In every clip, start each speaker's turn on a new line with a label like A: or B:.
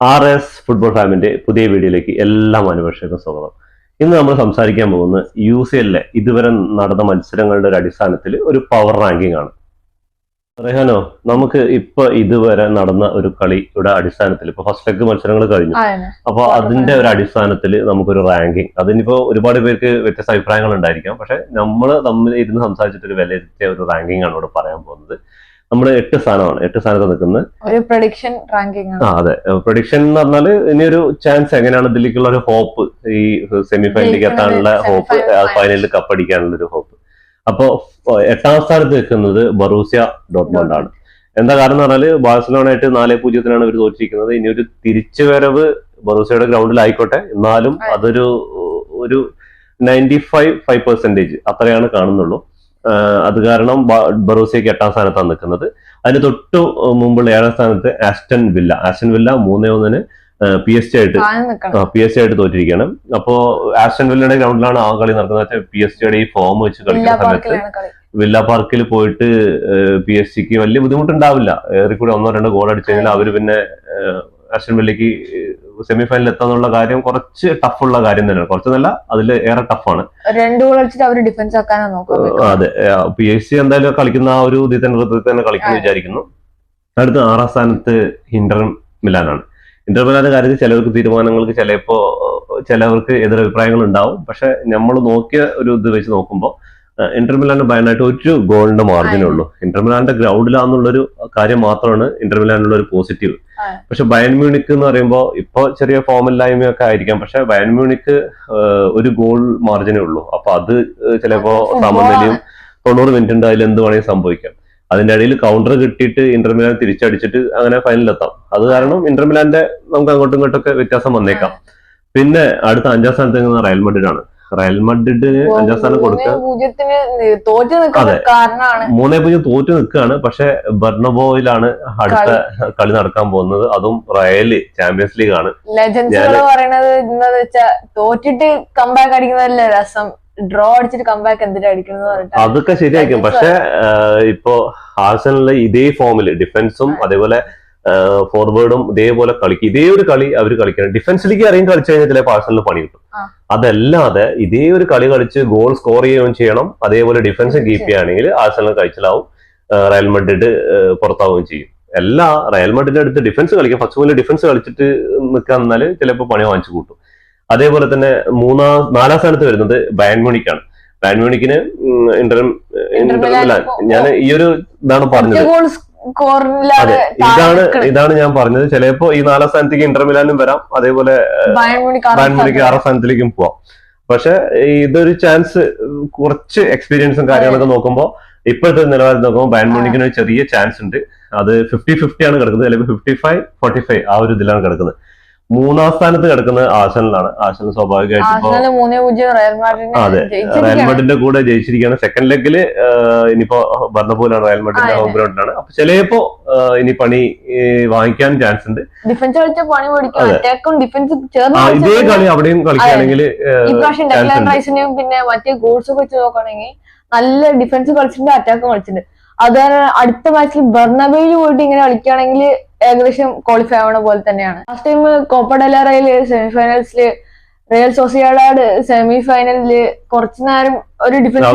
A: R S football ഫാമിന്റെ പുതിയ വീഡിയോയിലേക്ക് എല്ലാ മനുഷ്യർക്കും സ്വാഗതം. ഇന്ന് നമ്മൾ സംസാരിക്കാൻ പോകുന്നത് യു സി എല്ലിലെ ഇതുവരെ നടന്ന മത്സരങ്ങളുടെ ഒരു അടിസ്ഥാനത്തിൽ ഒരു പവർ റാങ്കിംഗ് ആണ്. റെഹാനോ നമുക്ക് ഇപ്പൊ ഇതുവരെ നടന്ന ഒരു കളിയുടെ അടിസ്ഥാനത്തിൽ ഇപ്പൊ ഫസ്റ്റ് ലെഗ് മത്സരങ്ങൾ കഴിഞ്ഞു. അപ്പൊ അതിന്റെ ഒരു അടിസ്ഥാനത്തിൽ നമുക്കൊരു റാങ്കിങ് അതിനിപ്പോ ഒരുപാട് പേർക്ക് വ്യത്യസ്ത അഭിപ്രായങ്ങൾ ഉണ്ടായിരിക്കാം. പക്ഷെ നമ്മൾ തമ്മിൽ ഇരുന്ന് സംസാരിച്ചിട്ട് ഒരു വിലയിരുത്തിയ ഒരു റാങ്കിങ് ആണ് ഇവിടെ പറയാൻ പോകുന്നത്. നമ്മൾ എട്ട് സ്ഥാനമാണ് എട്ട് സ്ഥാനത്ത് നിൽക്കുന്നത്
B: ഒരു പ്രൊഡിക്ഷൻ റാങ്കിങ്
A: ആ അതെ. പ്രൊഡിക്ഷൻ എന്ന് പറഞ്ഞാൽ ഇനിയൊരു ചാൻസ് എങ്ങനെയാണ് ഇതിലേക്കുള്ള ഒരു ഹോപ്പ് ഈ സെമി ഫൈനലിലേക്ക് എത്താനുള്ള ഹോപ്പ്
B: ഫൈനലിൽ കപ്പ്
A: ഫൈനലിൽ കപ്പടിക്കാനുള്ള ഒരു ഹോപ്പ് അപ്പോ എട്ടാം സ്ഥാനത്ത് നിൽക്കുന്നത് ബറൂസിയ ഡോട്ട്മോണ്ട് ആണ്. എന്താ കാരണം എന്ന് പറഞ്ഞാൽ ബാഴ്സലോണയായിട്ട് നാല് പൂജ്യത്തിനാണ് ഇവർ തോറ്റിരിക്കുന്നത്. ഇനി ഒരു തിരിച്ചുവരവ് ബറൂസിയയുടെ ഗ്രൗണ്ടിലായിക്കോട്ടെ. എന്നാലും
B: അതെ.
A: അതൊരു ഒരു നയന്റി ഫൈവ് ഫൈവ് പെർസെന്റേജ് അത്രയാണ് കാണുന്നുള്ളൂ. അത് കാരണം ബറൂസിയക്ക് എട്ടാം സ്ഥാനത്താണ് നിൽക്കുന്നത്. അതിന് തൊട്ട് മുമ്പുള്ള ഏഴാം സ്ഥാനത്ത് ആസ്റ്റൺ വില്ല. ആസ്റ്റൺ വില്ല മൂന്നേ ഒന്നിന് പി എസ് ജി ആയിട്ട് പി എസ് ജി ആയിട്ട് തോറ്റിരിക്കണം അപ്പോ ആസ്റ്റൺ വില്ലയുടെ ഗ്രൗണ്ടിലാണ് ആ കളി നടക്കുന്നത്. പി എസ് ജിയുടെ ഈ ഫോം വെച്ച് കളിക്കുന്ന സമയത്ത് വില്ലാ പാർക്കിൽ പോയിട്ട് പി എസ് സിക്ക് വലിയ ബുദ്ധിമുട്ടുണ്ടാവില്ല. ഏറിക്കൂടി ഒന്നോ രണ്ടോ ഗോൾ അടിച്ചു കഴിഞ്ഞാൽ അവർ പിന്നെ ആസ്റ്റൺ വില്ലയ്ക്ക് സെമി ഫൈനലിൽ എത്താന്നുള്ള കാര്യം കുറച്ച് ടഫുള്ള കാര്യം തന്നെയാണ്. കുറച്ച് നല്ല അതിൽ ഏറെ ടഫാണ്. അതെ. പി എസ് സി എന്തായാലും കളിക്കുന്ന ആ ഒരു ഇതിൽ തന്നെ ഋതുവിൽ തന്നെ കളിക്കുന്നു. വിചാരിക്കുന്നു. അടുത്ത ആറാം സ്ഥാനത്ത് ഇന്റർ മിലാനാണ്. ഇന്റർ മിലാന്റെ കാര്യത്തിൽ ചിലവർക്ക് തീരുമാനങ്ങൾക്ക് ചിലപ്പോ ചിലവർക്ക് എതിരഭിപ്രായങ്ങൾ ഉണ്ടാവും. പക്ഷെ നമ്മൾ നോക്കിയ ഒരു ഇത് വെച്ച് നോക്കുമ്പോൾ ഇന്റർ ബയനായിട്ട് ഒരു ഗോളിന്റെ മാർജിനേ ഉള്ളൂ. ഇന്റർ മിലാന്റെ ഗ്രൗണ്ടിലാന്നുള്ളൊരു കാര്യം മാത്രമാണ് ഇന്റർ മിലാനുള്ള ഒരു പോസിറ്റീവ് പക്ഷെ ബയൻ മ്യൂണിക് എന്ന് പറയുമ്പോൾ ഇപ്പൊ ചെറിയ ഫോമില്ലായ്മയൊക്കെ ആയിരിക്കാം. പക്ഷെ ബയൻ മ്യൂണിക്ക് ഒരു ഗോൾ മാർജിനേ ഉള്ളൂ. അപ്പൊ അത് ചിലപ്പോ സമനിലയും തൊണ്ണൂറ് മിനിറ്റ് ഉണ്ട് അതിൽ എന്ത് വേണമെങ്കിൽ സംഭവിക്കാം. അതിന്റെ ഇടയിൽ കൗണ്ടർ കിട്ടിയിട്ട് ഇന്റർമിലാൻ തിരിച്ചടിച്ചിട്ട് അങ്ങനെ ഫൈനലിലെത്താം അത് കാരണം ഇന്റർമിലാന്റെ നമുക്ക് അങ്ങോട്ടും ഇങ്ങോട്ടും ഒക്കെ വ്യത്യാസം വന്നേക്കാം. പിന്നെ അടുത്ത അഞ്ചാം സ്ഥാനത്ത് നിൽക്കുന്ന റയൽ മഡ്രിഡ് ആണ് റയൽ മഡ്രിഡിന് അഞ്ചാം സ്ഥാനം കൊടുക്കുക
B: മൂന്നേ തോറ്റ് നിൽക്കുന്ന
A: അതെ.
B: കാരണമാണ്.
A: മൂന്നേ പൂജ്യം തോറ്റു നിൽക്കുകയാണ്. പക്ഷെ ബെർണബോയിലാണ് അടുത്ത കളി. നടക്കാൻ പോകുന്നത്. അതും റയൽ ചാമ്പ്യൻസ് ലീഗ് ആണ്.
B: പറയണത് തോറ്റിട്ട് കംബാക്ക് അടിക്കുന്നതല്ലേ രസം. ഡ്രോ അടിച്ചിട്ട് കംബാക്ക് എന്തിനാ അടിക്കുന്നത്
A: അതൊക്കെ ശരിയായിരിക്കും. പക്ഷെ ഇപ്പോ ആഴ്സണലിലെ ഇതേ ഫോമിൽ ഡിഫൻസും അതേപോലെ ഫോർവേഡും ഇതേപോലെ കളിക്കും. ഇതേ ഒരു കളി അവർ കളിക്കണം. ഡിഫൻസിലേക്ക് ഇറങ്ങി കളിച്ചു കഴിഞ്ഞാൽ ചിലപ്പോൾ ആഴ്സണലിന് പണി കിട്ടും. അതല്ലാതെ ഇതേ ഒരു കളി കളിച്ച് ഗോൾ സ്കോർ ചെയ്യുകയും ചെയ്യണം. അതേപോലെ ഡിഫൻസ് കീപ്പ് ചെയ്യുകയാണെങ്കിൽ ആഴ്സണൽ കഴിച്ചിലാവും. റയൽ മഡ്രിഡ് പുറത്താവുകയും ചെയ്യും. എല്ലാ റയൽ മഡ്രിഡിന്റെ അടുത്ത് ഡിഫൻസ് കളിക്കും. ഫസ്റ്റ് മുതൽ ഡിഫൻസ് കളിച്ചിട്ട് നിൽക്കാൻ എന്നാൽ ചിലപ്പോൾ പണി വാങ്ങിച്ചു കൂട്ടും. അതേപോലെ തന്നെ മൂന്നാം നാലാം സ്ഥാനത്ത് വരുന്നത് ബാൻമോണിക്കാണ് മ്യൂണിക്കിന് ഇന്റർ ഇന്റർ ഞാൻ ഈ ഒരു ഇതാണ് പറഞ്ഞത്. അതെ ഇതാണ് ഇതാണ് ഞാൻ പറഞ്ഞത്. ചിലപ്പോ ഈ നാലാം സ്ഥാനത്തേക്ക് ഇന്റർമിലാനും വരാം. അതേപോലെ ബയൻ മ്യൂണിക്ക് ആറാം സ്ഥാനത്തിലേക്കും പോവാം. പക്ഷെ ഇതൊരു ചാൻസ് കുറച്ച് എക്സ്പീരിയൻസും കാര്യങ്ങളൊക്കെ നോക്കുമ്പോൾ ഇപ്പോഴത്തെ നിലവാരം നോക്കുമ്പോൾ ബാൻ മ്യൂണിക്കിന് ഒരു ചെറിയ ചാൻസ് ഉണ്ട്. അത് ഫിഫ്റ്റി ഫിഫ്റ്റി ആണ് കിടക്കുന്നത്. അല്ലെങ്കിൽ ഫിഫ്റ്റി ഫൈവ് ഫോർട്ടി ഫൈവ് ആ ഒരു ഇതിലാണ് കിടക്കുന്നത്. മൂന്നാം സ്ഥാനത്ത് കിടക്കുന്നത് ആശനിലാണ്. ആശനൽ സ്വാഭാവികമായിട്ട് അതെ. റയൽ മഡിന്റെ കൂടെ ജയിച്ചിരിക്കുകയാണ്. സെക്കൻഡ് ലെഗിൽ ഇനിയിപ്പോ ബർണപൂലാണ് റയൽ മഡിന്റെ ഹോം. ഗ്രൗണ്ടിലാണ് അപ്പൊ ചിലപ്പോ ഇനി പണി വാങ്ങിക്കാൻ ചാൻസ് ഉണ്ട്.
B: ഡിഫൻസ്
A: ഇതേ കളി അവിടെയും കളിക്കുകയാണെങ്കിൽ
B: പിന്നെ മറ്റേ ഗോൾസ് ഒക്കെ വെച്ച് നോക്കുകയാണെങ്കിൽ നല്ല ഡിഫൻസ് കളിച്ചിട്ടുണ്ട് അറ്റാക്ക് കളിച്ചിട്ടുണ്ട്. അതുപോലെ അടുത്ത മാച്ചിൽ ബർണബയിൽ പോയിട്ട് ഇങ്ങനെ കളിക്കുകയാണെങ്കിൽ ഏകദേശം ക്വാളിഫൈ ആവണ പോലെ തന്നെയാണ്. ലാസ്റ്റ് ടൈം കോപ്പ ഡെലാറയിൽ സെമിഫൈനൽസിൽ റിയൽ സോസിയാഡ് സെമി ഫൈനലിൽ കുറച്ചു നേരം ഒരു ഡിഫൻസ്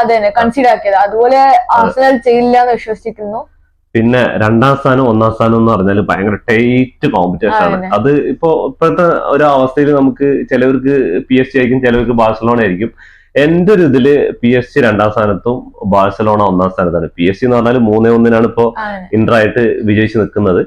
B: അതെ കൺസിഡർ ആക്കിയത്. അതുപോലെ ആർസനൽ ചെയ്യില്ല എന്ന് വിശ്വസിക്കുന്നു
A: പിന്നെ രണ്ടാം സ്ഥാനം ഒന്നാം സ്ഥാനം എന്ന് പറഞ്ഞാൽ ഭയങ്കര ടൈറ്റ് കോമ്പറ്റീഷൻ ആണ്. അത് ഇപ്പോ ഇപ്പോഴത്തെ ഒരു അവസ്ഥയിൽ നമുക്ക് ചിലവർക്ക് പി എസ് സി ആയിരിക്കും ചിലവർക്ക് ബാഴ്സലോണ ആയിരിക്കും. എന്റെ ഒരു ഇതിൽ പി എസ് സി രണ്ടാം സ്ഥാനത്തും ബാഴ്സലോണ ഒന്നാം സ്ഥാനത്താണ്. പി എസ് സി എന്ന് പറഞ്ഞാൽ മൂന്നേ ഒന്നിനാണ് ഇപ്പോ
B: ഇന്ററായിട്ട്
A: ഇന്റർ ആയിട്ട് വിജയിച്ച് നിൽക്കുന്നത്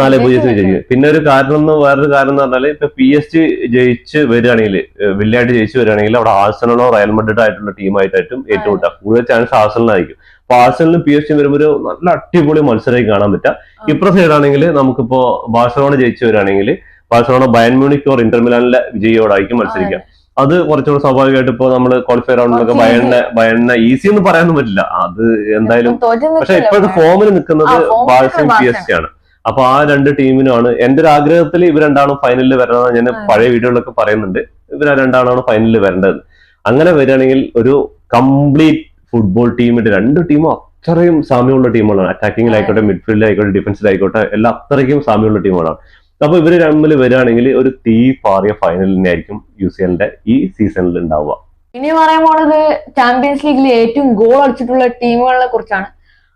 B: നാല്
A: പൂജ്യത്തിന്. വിജയിക്കും പിന്നെ ഒരു കാരണം എന്ന് വേറൊരു കാരണം എന്ന് പറഞ്ഞാൽ ഇപ്പൊ പി എസ് സി ജയിച്ച് വരികയാണെങ്കിൽ വില്ലായിട്ട് ജയിച്ച് വരികയാണെങ്കിൽ അവിടെ ആഴ്സണലോ റയൽ മഡ്രിഡ് ആയിട്ടുള്ള ടീമായിട്ടായിട്ടും ഏറ്റുമുട്ടാം കൂടുതൽ ചാൻസ് ആഴ്സണലായിരിക്കും അപ്പൊ ആഴ്സണലും പി എസ് സി വരുമ്പോൾ ഒരു നല്ല അടിപൊളി മത്സരമായി കാണാൻ പറ്റുക. ഇപ്പുറ സൈഡ് ആണെങ്കിൽ നമുക്കിപ്പോ ബാഴ്സലോണ ജയിച്ച് വരികയാണെങ്കിൽ ബാഴ്സലോണ ബയൻ മ്യൂണിക് ഓർ ഇന്റർമിലാനിലെ വിജയോടായിരിക്കും മത്സരിക്കാം അത് കുറച്ചുകൂടെ സ്വാഭാവികമായിട്ട് ഇപ്പൊ നമ്മൾ ക്വാളിഫൈ റൗണ്ടിലൊക്കെ
B: കുറച്ച്
A: ബയണിനെ ബയണിനെ ഈസി എന്ന് പറയാനൊന്നും പറ്റില്ല. അത് എന്തായാലും പക്ഷെ ഇപ്പോഴത്തെ ഫോമിൽ നിൽക്കുന്നത്
B: ബാഴ്സും
A: ബാഴ്സയും പി എസ് സി ആണ്. അപ്പൊ ആ രണ്ട് ടീമിനാണ് എന്റെ ഒരു ആഗ്രഹത്തിൽ ഇവർ രണ്ടാളും ഫൈനലിൽ വരണമെന്ന് ഞാൻ പഴയ വീഡിയോകളൊക്കെ പറയുന്നുണ്ട്. ഇവർ രണ്ടാളാണ് ഫൈനലിൽ വരേണ്ടത്. അങ്ങനെ വരികയാണെങ്കിൽ ഒരു കംപ്ലീറ്റ് ഫുട്ബോൾ ടീമിന്റെ രണ്ട് ടീമും അത്രയും സാമ്യമുള്ള ടീമുകളാണ് അറ്റാക്കിങ്ങിലായിക്കോട്ടെ മിഡ്ഫീൽഡിലായിക്കോട്ടെ ഡിഫൻസിലായിക്കോട്ടെ എല്ലാം അത്രയ്ക്കും സാമ്യമുള്ള ടീമുകളാണ് അപ്പൊ ഇവർ തമ്മിൽ വരികയാണെങ്കിൽ ഒരു തീ പാറിയ ഫൈനൽ തന്നെയായിരിക്കും യു സി എല്ലിന്റെ ഈ സീസണിൽ ഉണ്ടാവുക.
B: ഇനി പറയാൻ പോണത് ചാമ്പ്യൻസ് ലീഗിൽ ഏറ്റവും ഗോൾ അടിച്ചിട്ടുള്ള ടീമുകളെ കുറിച്ചാണ്.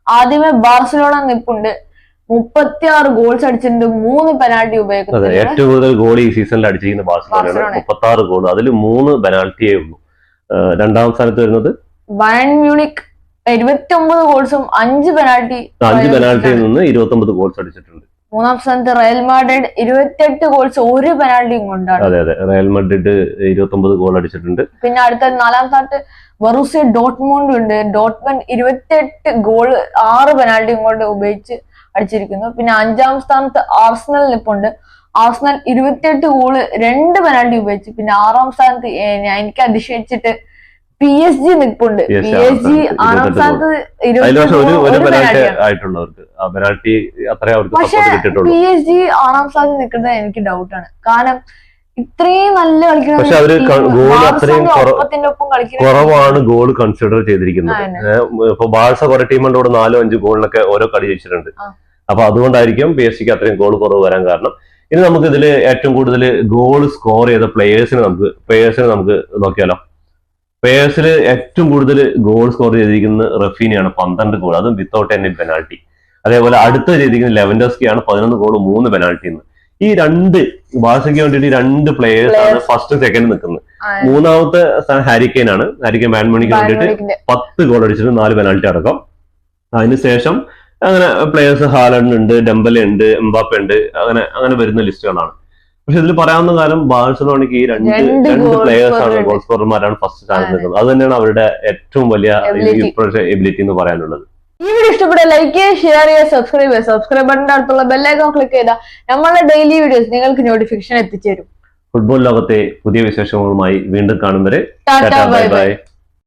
B: ആദ്യമേ ബാർസലോണ നിൽപ്പുണ്ട്. മുപ്പത്തി ആറ് ഗോൾസ് അടിച്ചിട്ടുണ്ട് മൂന്ന് പെനാൾട്ടി ഉപയോഗിക്കുന്നത്
A: ഏറ്റവും കൂടുതൽ ഗോൾ ഈ സീസണിൽ അടിച്ചിരിക്കുന്ന ബാർസലോണ
B: ബാഴ്സലോണ.
A: മുപ്പത്തി ആറ് ഗോൾ അതിൽ മൂന്ന് പെനാൾട്ടിയേ ഉള്ളൂ. രണ്ടാം സ്ഥാനത്ത് വരുന്നത്?
B: ബയൺ മ്യൂണിക് ഇരുപത്തി ഒമ്പത് ഗോൾസും അഞ്ച് പെനാൾട്ടി
A: അഞ്ച് പെനാൾട്ടിയിൽ നിന്ന് ഇരുപത്തി ഒമ്പത് ഗോൾസ് അടിച്ചിട്ടുണ്ട്.
B: മൂന്നാം സ്ഥാനത്ത് റയൽ മാഡ്രിഡ് ഇരുപത്തിയെട്ട് ഗോൾസ് ഒരു പെനാൾട്ടിയും കൊണ്ടാണ്.
A: അതെ അതെ. റയൽ മാഡ്രിഡ് ഇരുപത്തി ഗോൾ അടിച്ചിട്ടുണ്ട്.
B: പിന്നെ അടുത്ത നാലാം സ്ഥാനത്ത് ബറൂസിയ ഡോട്ട്മോണ്ട് ഉണ്ട്. ഡോട്ട്മണ്ട് ഇരുപത്തിയെട്ട് ഗോൾ ആറ് പെനാൾട്ടിയും കൊണ്ട് ഉപയോഗിച്ച് അടിച്ചിരിക്കുന്നു. പിന്നെ അഞ്ചാം സ്ഥാനത്ത് ആർസണൽ നിപ്പുണ്ട് ആർസണൽ ഇരുപത്തിയെട്ട് ഗോൾ രണ്ട് പെനാൾട്ടി ഉപയോഗിച്ച്. പിന്നെ ആറാം സ്ഥാനത്ത് എനിക്ക് അതിശയിച്ചിട്ട് പി എസ് ജി
A: നിൽപ്പുണ്ട്.
B: പി എസ് ജി
A: ആറാം സ്ഥാനത്ത് പക്ഷെ
B: പി എസ് ജി ആറാം സ്ഥാനത്ത് നിൽക്കുന്നത് എനിക്ക് ഡൗട്ടാണ് കാരണം ഇത്രയും നല്ല
A: കുറവാണ് ഗോൾ കൺസിഡർ ചെയ്തിരിക്കുന്നത്. ഇപ്പൊ ബാഴ്സ കുറെ ടീമുണ്ട് ഇവിടെ നാലോ അഞ്ച് ഗോളിനൊക്കെ ഓരോ കളി ജയിച്ചിട്ടുണ്ട്. അപ്പൊ അതുകൊണ്ടായിരിക്കും പി എസ് സിക്ക് അത്രയും ഗോൾ കുറവ് വരാൻ കാരണം. ഇനി നമുക്ക് ഇതിൽ ഏറ്റവും കൂടുതൽ ഗോൾ സ്കോർ ചെയ്ത പ്ലേയേഴ്സിന് നമുക്ക് പ്ലേയേഴ്സിന് നമുക്ക് നോക്കിയാലോ? പ്ലേയേഴ്സിൽ ഏറ്റവും കൂടുതൽ ഗോൾ സ്കോർ ചെയ്തിരിക്കുന്നത് റഫീനെയാണ്. പന്ത്രണ്ട് ഗോൾ അതും വിത്തൗട്ട് എനി പെനാൾട്ടി അതേപോലെ അടുത്ത ചെയ്തിരിക്കുന്ന ലെവൻഡോസ്കിയാണ്. പതിനൊന്ന് ഗോൾ മൂന്ന് പെനാൾട്ടി എന്ന്. ഈ രണ്ട് ബാഴ്സയ്ക്ക് വേണ്ടിയിട്ട് ഈ രണ്ട് പ്ലേയേഴ്സ് ആണ് ഫസ്റ്റ് സെക്കൻഡ് നിൽക്കുന്നത്. മൂന്നാമത്തെ സ്ഥാനം ഹാരിക്കെയിൻ ആണ്. ഹാരിക്കെയിൻ ബാൻമണിക്ക് വേണ്ടിയിട്ട്. പത്ത് ഗോൾ അടിച്ചിട്ട് നാല് പെനാൾട്ടി അടക്കം. അതിനുശേഷം അങ്ങനെ പ്ലേയേഴ്സ് ഹാലണ്ട് ഉണ്ട് ഡെമ്പലെ ഉണ്ട് എംബാപ്പ ഉണ്ട്. അങ്ങനെ അങ്ങനെ വരുന്ന ലിസ്റ്റുകളാണ് പക്ഷെ ഇതിൽ പറയാവുന്ന കാലം ബാഴ്സലോണയ്ക്ക് ഈ രണ്ട്
B: രണ്ട്
A: പ്ലേയേഴ്സ് ആണ് ഗോൾ സ്കോറർമാരാണ് ഫസ്റ്റ് സ്ഥാനത്ത്. നിൽക്കുന്നത് അത് തന്നെയാണ് അവരുടെ ഏറ്റവും വലിയ. ഇപ്പോഴത്തെ എബിലിറ്റി എന്ന് പറയാനുള്ളത്.
B: ഈ വീഡിയോ ഇഷ്ടപ്പെട്ട ലൈക്ക് ചെയ്യുക ഷെയർ ചെയ്യുക സബ്സ്ക്രൈബ് ചെയ്യുക. സബ്സ്ക്രൈബ് ബട്ടന്റെ അടുത്തുള്ള ബെല്ലൈക്കൺ ക്ലിക്ക് ചെയ്താൽ നമ്മളുടെ ഡെയിലി വീഡിയോസ് നിങ്ങൾക്ക് നോട്ടിഫിക്കേഷൻ എത്തിച്ചേരും.
A: ഫുട്ബോൾ ലോകത്തെ പുതിയ വിശേഷങ്ങളുമായി വീണ്ടും കാണും വരെ.
B: Bye
A: bye